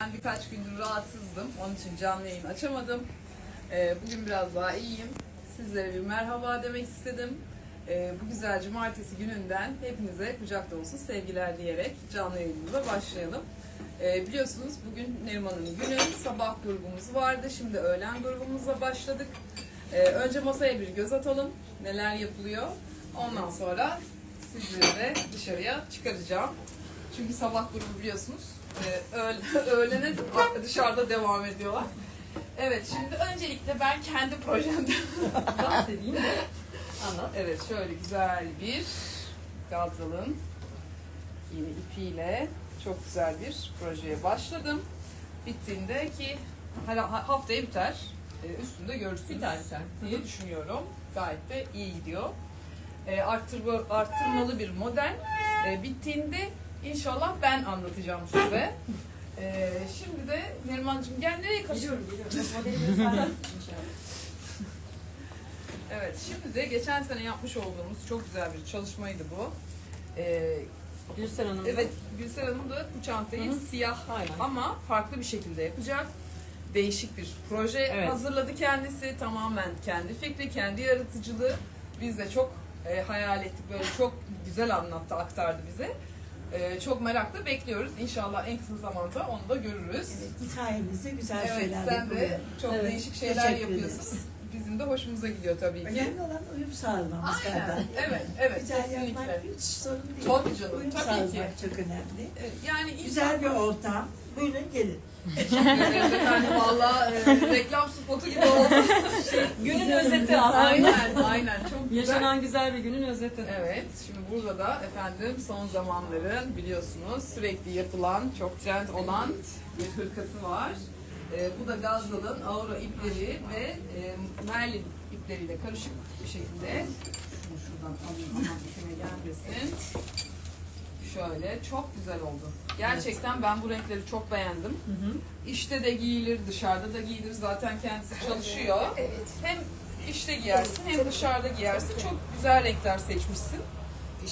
Ben birkaç gündür rahatsızdım. Onun için canlı yayın açamadım. Ee, bugün biraz daha iyiyim. Sizlere bir merhaba demek istedim. Ee, bu güzel cumartesi gününden hepinize kucak dolusu sevgiler diyerek canlı yayınımıza başlayalım. Ee, biliyorsunuz bugün Neriman'ın günü. Sabah grubumuz vardı. Şimdi öğlen grubumuzla başladık. Ee, önce masaya bir göz atalım. Neler yapılıyor. Ondan sonra sizleri de dışarıya çıkaracağım. Çünkü sabah grubu biliyorsunuz e, öğle- öğlene dışarıda devam ediyorlar. Evet şimdi öncelikle ben kendi projemden bahsedeyim de. Anlat. Evet şöyle güzel bir gazalın yine ipiyle çok güzel bir projeye başladım. Bittiğinde ki hala- haftaya biter. E, Üstünde görürsünüz. Biter, biter. diye düşünüyorum. Gayet de iyi gidiyor. E, arttırma, arttırmalı bir model. E, bittiğinde inşallah ben anlatacağım size. E, şimdi de Nerimancığım gel nereye inşallah. Evet, şimdi de geçen sene yapmış olduğumuz çok güzel bir çalışmaydı bu. Ee, Gülsen Hanım. evet, Gülsel Hanım da bu çantayı Hı hı. siyah Aynen. ama farklı bir şekilde yapacak. Değişik bir proje Evet. hazırladı kendisi. Tamamen kendi fikri, kendi yaratıcılığı. Biz de çok e, hayal ettik. Böyle çok güzel anlattı, aktardı bize. E, çok merakla bekliyoruz. İnşallah en kısa zamanda onu da görürüz. Evet, hikayenizde güzel Evet, şeyler sen de çok Evet, değişik şeyler teşekkür yapıyorsun. ederiz. Bizim de hoşumuza gidiyor tabii ki. Önemli olan uyum sağlamamız Aynen. galiba. Evet, evet. Güzel kesinlikle. yapmak hiç sorun değil. Tabii canım, Uyum tabii sağlamak ki. çok önemli. Evet, Yani Güzel bir ortam. Buyurun gelin. Evet efendim valla e, reklam spotu gibi oldu. Günün özeti aslında. aynen, aynen. Çok güzel. Yaşanan güzel bir günün özeti. Evet, şimdi burada da efendim son zamanların biliyorsunuz sürekli yapılan, çok trend olan bir hırkası var. E, bu da Gazdalı'nın Aura ipleri ve e, Merlin ipleriyle karışık bir şekilde. Şuradan alayım ipime gelmesin. Şöyle çok güzel oldu. Gerçekten ben bu renkleri çok beğendim. Hı hı. İşte de giyilir, dışarıda da giyilir. Zaten kendisi çalışıyor. Hem işte giyersin hem dışarıda giyersin. Çok güzel renkler seçmişsin.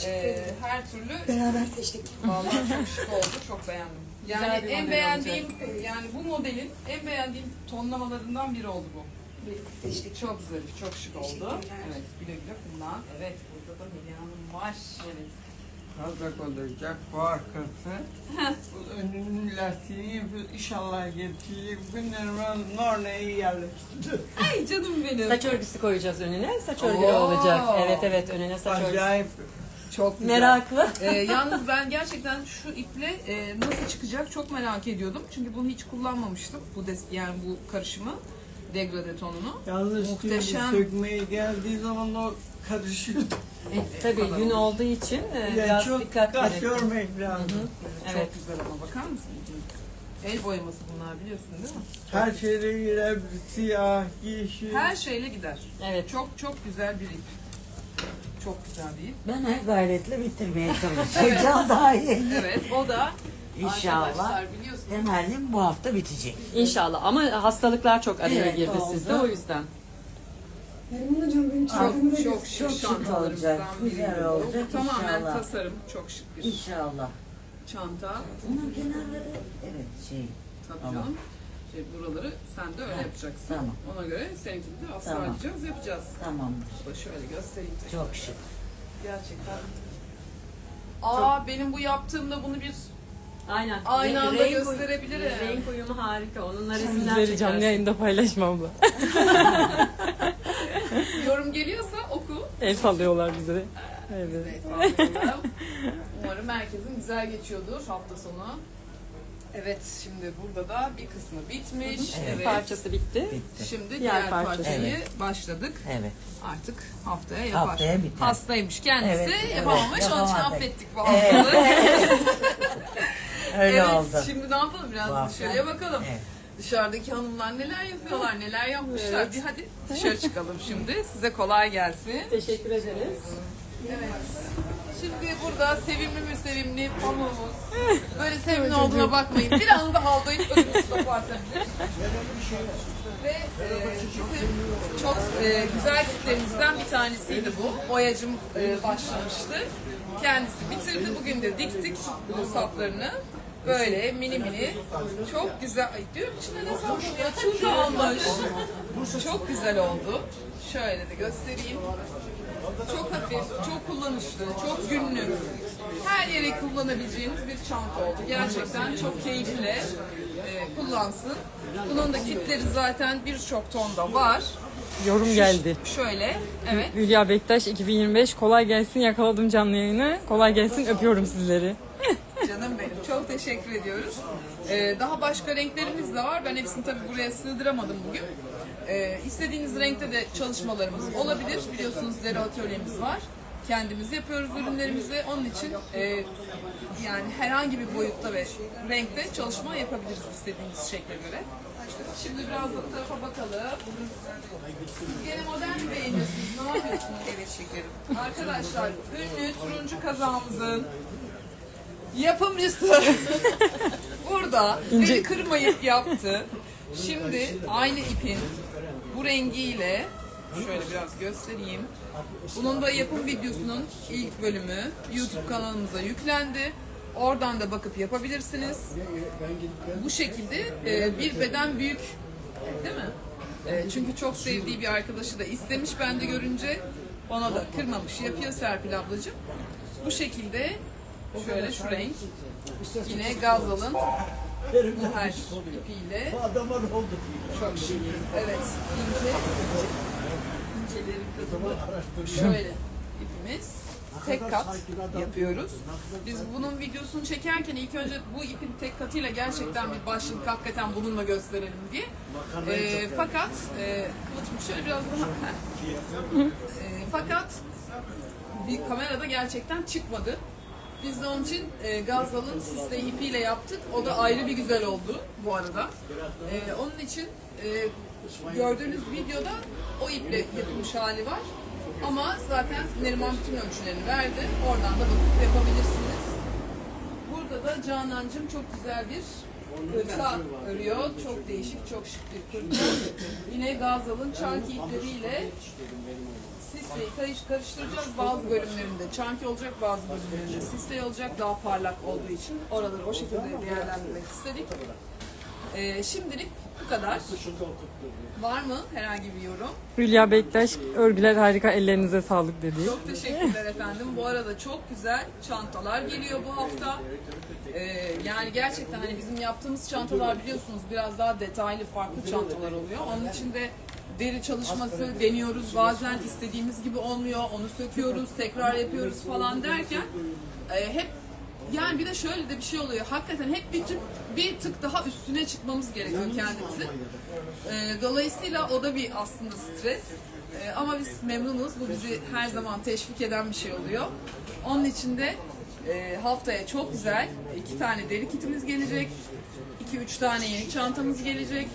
Ee, her türlü Beraber seçtik. vallahi çok şık oldu. Çok beğendim. Yani bir en model beğendiğim yani bu modelin en beğendiğim tonlamalarından biri oldu bu. Seçtik. Çok güzel, çok şık oldu. Teşekkürler. Evet, güle güle kullan. Evet, burada da Hülya Hanım var. Evet. Kazak olacak bu arkası. bu önünün lastiğini yapıyor. İnşallah getirecek. Bunları Norna'ya yerleştirdi. Ay canım benim. Saç örgüsü koyacağız önüne. Saç örgülü Oo. olacak. Evet evet önüne saç örgüsü. Acayip. Çok güzel. Meraklı. Ee, yalnız ben gerçekten şu iple e, nasıl çıkacak çok merak ediyordum. Çünkü bunu hiç kullanmamıştım. Bu des yani bu karışımı degrade tonunu. Yalnız Muhteşem. sökmeye geldiği zaman o karışıyor. E, tabii gün olduğu için e, biraz çok dikkat dikkat gerekiyor. görmek lazım. Evet. Çok güzel ama bakar mısın? El boyaması bunlar biliyorsun değil mi? Her şeyle girer. Siyah, yeşil. Her şeyle gider. Evet. Çok çok güzel bir ip. Çok güzel bir ip. Ben her gayretle bitirmeye çalışacağım daha iyi. Evet o da İnşallah arkadaşlar biliyorsunuz. bu hafta bitecek. İnşallah ama hastalıklar çok araya Evet, girdi oldu. sizde o yüzden. Neriman Hocam benim Çok çok şık Çok şık çantalarımızdan olacak, biri. güzel olacak Bu Tamamen inşallah. tasarım çok şık bir İnşallah. çanta. Bunun kenarları evet şey Tabii Tamam. canım. Şey, buraları sen de öyle Ha, yapacaksın. tamam. Ona göre seninkini de asla Tamam. edeceğiz, yapacağız. tamamdır. Da şöyle göstereyim. Çok şık. Gerçekten. Aa benim bu yaptığımda bunu bir Aynen. Aynı anda uy- gösterebilirim. Renk uyumu harika. Onunla resimler Sizleri canlı çekersin. yayında paylaşmam bu. yorum geliyorsa oku. El sallıyorlar bize de. Evet. Umarım herkesin güzel geçiyordur hafta sonu. Evet şimdi burada da bir kısmı bitmiş. Evet. Parçası bitti. Bitti. Şimdi Diğer diğer, parçası. parçayı başladık. Evet. Artık haftaya yapar. Haftaya biter. Hastaymış kendisi Evet, evet, yapamamış onun için yapamadık. affettik bu haftalığı. Öyle evet, oldu. şimdi ne yapalım biraz Bu hafta- dışarıya bakalım. Evet. Dışarıdaki hanımlar neler yapıyorlar, neler yapmışlar. Bir hadi dışarı çıkalım şimdi. Size kolay gelsin. Teşekkür ederiz. Evet. Şimdi burada sevimli mi sevimli pamuğumuz. Böyle sevimli olduğuna bakmayın. Bir anda havlayıp ödümüzü kopartabilir. Ve e, bizim çok e, güzel kitlerimizden bir tanesiydi bu. Boyacım e, başlamıştı. Kendisi bitirdi. Bugün de diktik bu saplarını. Böyle mini mini çok güzel. Ay diyorum içine ne saklanıyor? Tül kalmış. Çok güzel oldu. Şöyle de göstereyim. Çok hafif, çok kullanışlı, çok günlük. Her yere kullanabileceğiniz bir çanta oldu. Gerçekten çok keyifli. Ee, kullansın. Bunun da kitleri zaten birçok tonda var. Yorum geldi. Şöyle, evet. Hülya Bektaş 2025 kolay gelsin yakaladım canlı yayını. Kolay gelsin öpüyorum sizleri. Canım benim. Çok teşekkür ediyoruz. Ee, daha başka renklerimiz de var. Ben hepsini tabii buraya sığdıramadım bugün. Ee, istediğiniz renkte de çalışmalarımız olabilir. Biliyorsunuz deri atölyemiz var. Kendimiz yapıyoruz ürünlerimizi. Onun için e, yani herhangi bir boyutta ve renkte çalışma yapabiliriz istediğiniz şekle göre. Şimdi biraz da bu tarafa bakalım. Siz gene modern mi beğeniyorsunuz? Ne yapıyorsunuz? Evet şekerim. Arkadaşlar ünlü turuncu kazağımızın yapımcısı burada İnce- beni kırmayıp yaptı. Şimdi aynı ipin bu rengiyle şöyle biraz göstereyim. Bunun da yapım videosunun ilk bölümü YouTube kanalımıza yüklendi. Oradan da bakıp yapabilirsiniz. Bu şekilde e, bir beden büyük değil mi? E, çünkü çok sevdiği bir arkadaşı da istemiş ben de görünce ona da kırmamış yapıyor Serpil ablacığım. Bu şekilde şöyle şu renk. yine Gazal'ın buher ipiyle çok şık. Evet ince incelerin katımı şöyle ipimiz. Tek kat yapıyoruz. Biz bunun videosunu çekerken ilk önce bu ipin tek katıyla gerçekten bir başlık hakikaten bununla gösterelim diye. Ee, fakat e, Kılıç'ım şöyle biraz daha Ee, fakat bir kamerada gerçekten çıkmadı. Biz de onun için e, Gazal'ın siste ipiyle yaptık. O da ayrı bir güzel oldu bu arada. E, onun için e, gördüğünüz videoda o iple yapılmış hali var. Ama zaten Neriman bütün ölçülerini verdi. Oradan da bakıp yapabilirsiniz. Burada da Canancım çok güzel bir hırka örüyor. Çok değişik, çok şık bir hırka. Yine Gazal'ın çanki ipleriyle karış- karıştıracağız bazı bölümlerinde. Çanki olacak bazı bölümlerinde. Sisle olacak daha parlak olduğu için oraları o şekilde değerlendirmek istedik. Ee, şimdilik bu kadar. Var mı herhangi bir yorum? Hülya Bektaş örgüler harika ellerinize sağlık dedi. Çok teşekkürler efendim. Bu arada çok güzel çantalar geliyor bu hafta. Ee, yani gerçekten hani bizim yaptığımız çantalar biliyorsunuz biraz daha detaylı farklı çantalar oluyor. Onun için de deri çalışması deniyoruz. Bazen istediğimiz gibi olmuyor. Onu söküyoruz, tekrar yapıyoruz falan derken e, hep yani bir de şöyle de bir şey oluyor. Hakikaten hep bir tık, bir tık daha üstüne çıkmamız gerekiyor kendimizi. Ee, dolayısıyla o da bir aslında stres. Ee, ama biz memnunuz. Bu bizi her zaman teşvik eden bir şey oluyor. Onun için de e, haftaya çok güzel iki tane deri kitimiz gelecek. 2-3 tane yeni çantamız gelecek.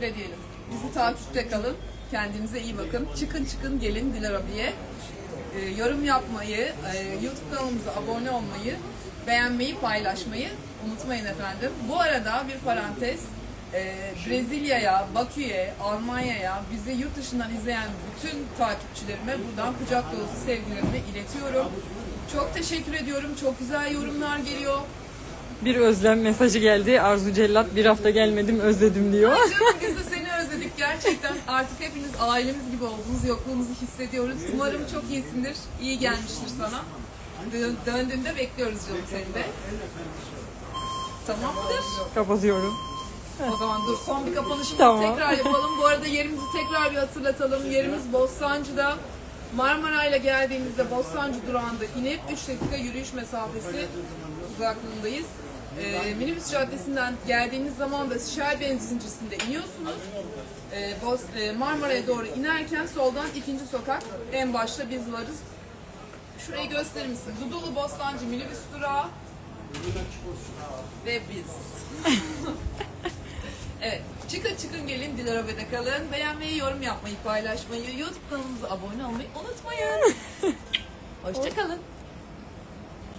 Ve diyelim bizi takipte kalın. Kendinize iyi bakın. Çıkın çıkın gelin Dilara abiye. Ee, yorum yapmayı, e, YouTube kanalımıza abone olmayı, beğenmeyi, paylaşmayı unutmayın efendim. Bu arada bir parantez, e, Brezilya'ya, Bakü'ye, Almanya'ya, bizi yurt dışından izleyen bütün takipçilerime buradan kucak dolusu sevgilerimi iletiyorum. Çok teşekkür ediyorum. Çok güzel yorumlar geliyor. Bir özlem mesajı geldi. Arzu Cellat bir hafta gelmedim özledim diyor. Ay canım biz de seni özledik gerçekten. Artık hepiniz ailemiz gibi oldunuz. Yokluğumuzu hissediyoruz. Umarım çok iyisindir. İyi gelmiştir sana. Dön- döndüğünde bekliyoruz canım seni de. Tamam mıdır? Kapatıyorum. O zaman dur son bir kapanışımızı Tamam. tekrar yapalım. Bu arada yerimizi tekrar bir hatırlatalım. Yerimiz Bostancı'da. Marmaray'la geldiğimizde Bostancı durağında inip 3 dakika yürüyüş mesafesi uzaklığındayız. Ee, Minibüs Caddesi'nden geldiğiniz zaman da Shell benzincisinde iniyorsunuz. Ee, Bos- e, Marmaray'a doğru inerken soldan ikinci sokak en başta biz varız. Şurayı gösterir misin? Dudullu Bostancı minibüs durağı ve biz. Evet. Çıkın çıkın gelin Dilara Bede kalın. Beğenmeyi, yorum yapmayı, paylaşmayı, YouTube kanalımıza abone olmayı unutmayın. Hoşçakalın.